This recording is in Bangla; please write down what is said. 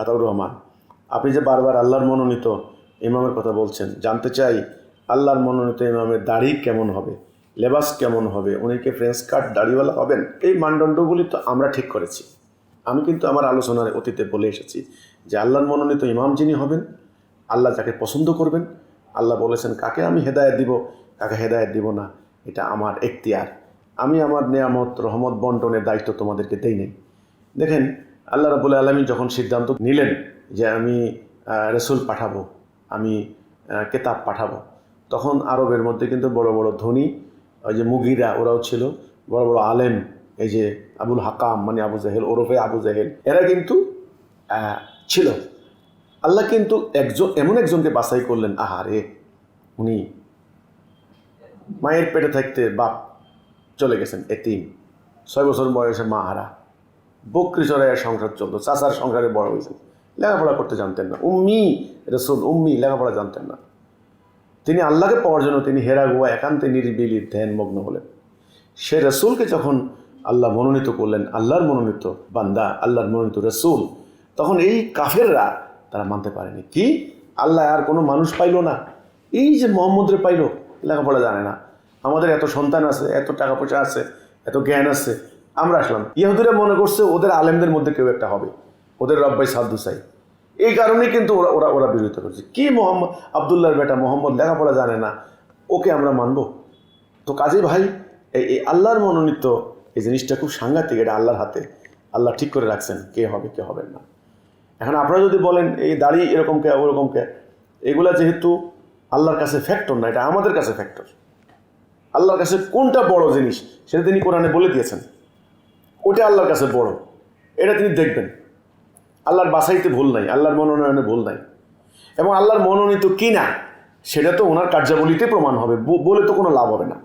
আতাউর রহমান, আপনি যে বারবার আল্লাহর মনোনীত ইমামের কথা বলছেন, জানতে চাই আল্লাহর মনোনীত ইমামের দাড়ি কেমন হবে, লেবাস কেমন হবে, উনি কি ফ্রেঞ্চ কাট দাড়িওয়ালা হবেন? এই মানদণ্ডগুলি তো আমরা ঠিক করেছি। আমি কিন্তু আমার আলোচনার অতীতে বলে এসেছি যে আল্লাহর মনোনীত ইমাম যিনি হবেন, আল্লাহ যাকে পছন্দ করবেন, আল্লাহ বলেছেন, কাকে আমি হেদায়েত দিব, কাকে হেদায়েত দিব না, এটা আমার এখতিয়ার। আমি আমার নেয়ামত, রহমত বন্টনের দায়িত্ব তোমাদেরকে দেই নেই। দেখেন আল্লাহ রাবুল আলমী যখন সিদ্ধান্ত নিলেন যে আমি রসুল পাঠাবো, আমি কেতাব পাঠাবো, তখন আরবের মধ্যে কিন্তু বড় বড় ধনী, ওই যে মুগিরা ওরাও ছিল, বড় বড় আলেম, এই যে আবুল হাকাম মানে আবু জাহেল, ওরফে আবু জাহেল, এরা কিন্তু ছিল। আল্লাহ কিন্তু একজন, এমন একজনকে বাছাই করলেন, আহারে, উনি মায়ের পেটে থাকতে বাপ চলে গেছেন, এতিম, ছয় বছর বয়সে মা হারা। বকরি চড়াইয়ের সংসার চলতো, চাচার সংসারে বড় হয়েছেন লেখাপড়া করতে জানতেন না। উম্মি রসুল, উম্মি লেখাপড়া জানতেন না। তিনি আল্লাহকে পাওয়ার জন্য তিনি হেরা গোয়া একান্তে নিরিবিলি ধ্যানমগ্ন হলেন। সে রসুলকে যখন আল্লাহ মনোনীত করলেন, আল্লাহর মনোনীত বান্দা, আল্লাহর মনোনীত রসুল, তখন এই কাফেররা তারা মানতে পারেনি। কি? আল্লাহ আর কোনো মানুষ পাইলো না। এই যে মোহাম্মদরে পাইলো, লেখাপড়া জানে না। আমাদের এত সন্তান আছে, এত টাকা পয়সা আছে, এত জ্ঞান আছে আমরা আসলাম। ইহুদিরা মনে করছে ওদের আলেমদের মধ্যে কেউ একটা হবে। ওদের রব্বাই সাদ্দুসাই এই কারণেই কিন্তু ওরা ওরা ওরা বিরোধিতা করছে। কি মোহাম্মদ আবদুল্লাহর বেটা মোহাম্মদ লেখাপড়া জানে না। ওকে আমরা মানব? তো কাজে ভাই, এই এই আল্লাহর মনোনীত এই জিনিসটা খুব সাংঘাতিক। এটা আল্লাহর হাতে। আল্লাহ ঠিক করে রাখছেন কে হবে কে হবে না। এখন আপনারা যদি বলেন, এই দাড়ি এরকম কে, ওরকম কে? এগুলা যেহেতু আল্লাহর কাছে ফ্যাক্টর না, এটা আমাদের কাছে ফ্যাক্টর আল্লাহর কাছে কোনটা বড় জিনিস, সেটা তিনি কোরআনে বলে দিয়েছেন। ওটা আল্লাহর কাছে বড়। এটা তিনি দেখবেন। আল্লাহর বাসাইতে ভুল নাই, আল্লাহর মনোনয়নে ভুল নাই। এবং আল্লাহর মনোনীত কিনা সেটা তো ওনার কার্যাবলীতে প্রমাণ হবে বলে তো কোনো লাভ হবে না।